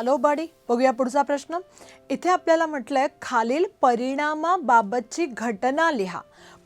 Hello बाडी बघूया पुढचा प्रश्न. इथे आपल्याला म्हटलं आहे खालील परिणामाबाबतची घटना लिहा.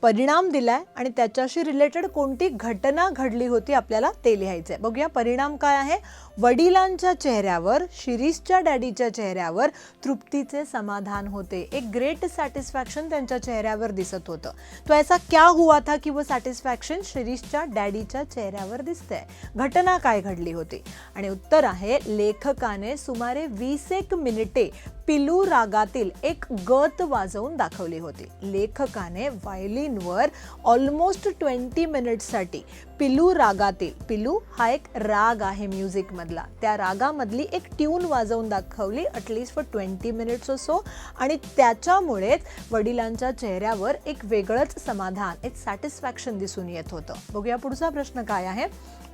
परिणाम दिलाय आणि त्याच्याशी रिलेटेड कोणती घटना घडली होती आपल्याला ते लिहायचंय. बघूया परिणाम काय आहे. वडिलांच्या चेहऱ्यावर शिरीषच्या डॅडीच्या चेहऱ्यावर तृप्तीचे समाधान होते. एक ग्रेट सॅटिस्फॅक्शन त्यांच्या चेहऱ्यावर दिसत होतं. तो ऐसा क्या हुआ था की वो सॅटिस्फॅक्शन शिरीषच्या डॅडीच्या चेहऱ्यावर दिसतंय? घटना काय घडली होती? आणि उत्तर आहे लेखकाने सुमारे वीस एक मिनिटे पिलू रागातील एक गत वाजवून दाखवली होती. लेखकाने व्हायलिनवर ऑलमोस्ट ट्वेंटी मिनिट्ससाठी पिलू रागातील पिलू हा एक राग आहे म्युझिकमधला त्या रागामधली एक ट्यून वाजवून दाखवली अटलिस्ट फॉर ट्वेंटी मिनिट्स असो आणि त्याच्यामुळेच वडिलांच्या चेहऱ्यावर एक वेगळंच समाधान एक सॅटिस्फॅक्शन दिसून येत होतं. बघूया पुढचा प्रश्न काय आहे.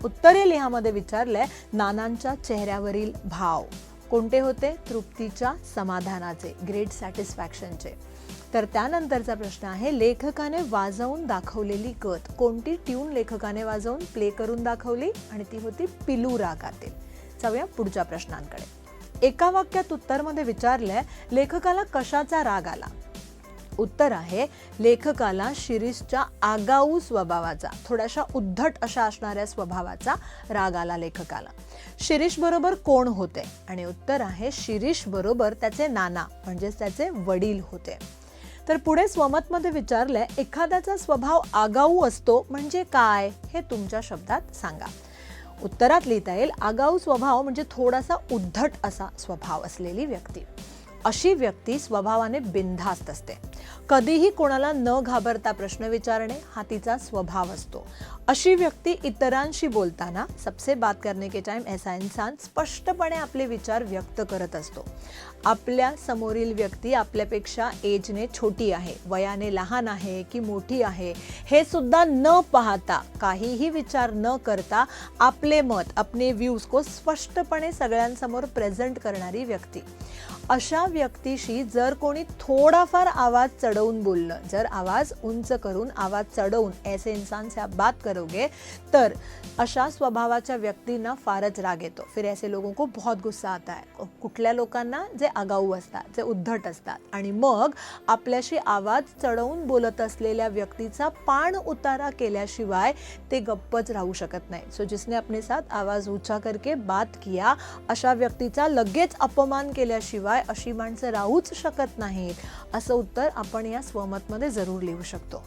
उत्तरे लिहामध्ये विचारलंय नानांच्या चेहऱ्यावरील भाव. कोणते होते? तृप्तीच्या समाधानाचे ग्रेट सॅटिस्फॅक्शनचे तर त्यानंतरचा प्रश्न आहे लेखकाने वाजवून दाखवलेली गत कोणती? ट्यून लेखकाने वाजवून प्ले करून दाखवली आणि ती होती पिलू रागातील. जाऊया पुढच्या प्रश्नांकडे. एका वाक्यात उत्तरमध्ये विचारलंय लेखकाला कशाचा राग आला? उत्तर आहे लेखकाला शिरीषच्या आगाऊ स्वभावाचा थोड्याशा उद्धट अशा असणाऱ्या स्वभावाचा राग आला लेखकाला. शिरीष बरोबर कोण होते? आणि उत्तर आहे शिरीष बरोबर त्याचे नाना म्हणजेच त्याचे वडील होते. तर पुढे स्वमतमध्ये विचारलंय एखाद्याचा स्वभाव आगाऊ असतो म्हणजे काय? हे तुमच्या शब्दात सांगा. उत्तरात लिहिता येईल आगाऊ स्वभाव म्हणजे थोडासा उद्धट असा स्वभाव असलेली व्यक्ती. अशी व्यक्ती स्वभावाने बिनधास्त असते. कधीही कोणाला न घाबरता प्रश्न विचारणे हा तिचा स्वभाव असतो. अशी व्यक्ती इतरांशी बोलताना सबसे बात करने के टाइम ऐसा इन्सान स्पष्टपणे आपले विचार व्यक्त करत असतो. आपल्या समोरील व्यक्ती आपल्यापेक्षा एजने छोटी आहे वयाने लहान आहे की मोठी आहे हे सुद्धा न पाहता काहीही विचार न करता आपले मत आपले व्ह्यूज को स्पष्टपणे सगळ्यांसमोर प्रेझेंट करणारी व्यक्ती. अशा व्यक्तीशी जर कोणी थोडाफार आवाज चढवून बोललं जर आवाज उंच करून आवाज चढवून ऐसे इंसान से आप बात करोगे तर अशा स्वभावाच्या व्यक्तींना फारच राग येतो. फिर ऐसे लोगों को बहुत गुस्सा आता है. कुठल्या लोकांना? जे आगाऊ असतात जे उद्धट असतात. आणि मग आपल्याशी आवाज चढवून बोलत असलेल्या व्यक्तीचा पाण उतारा केल्याशिवाय ते गप्पच राहू शकत नाही. सो जिसने अपने साथ आवाज ऊंचा करके बात किया अशा व्यक्तीचा लगेच अपमान केल्याशिवाय अशी माणसं राहूच शकत नाहीत असं उत्तर आपण या स्वमतमध्ये जरूर लिहू शकतो.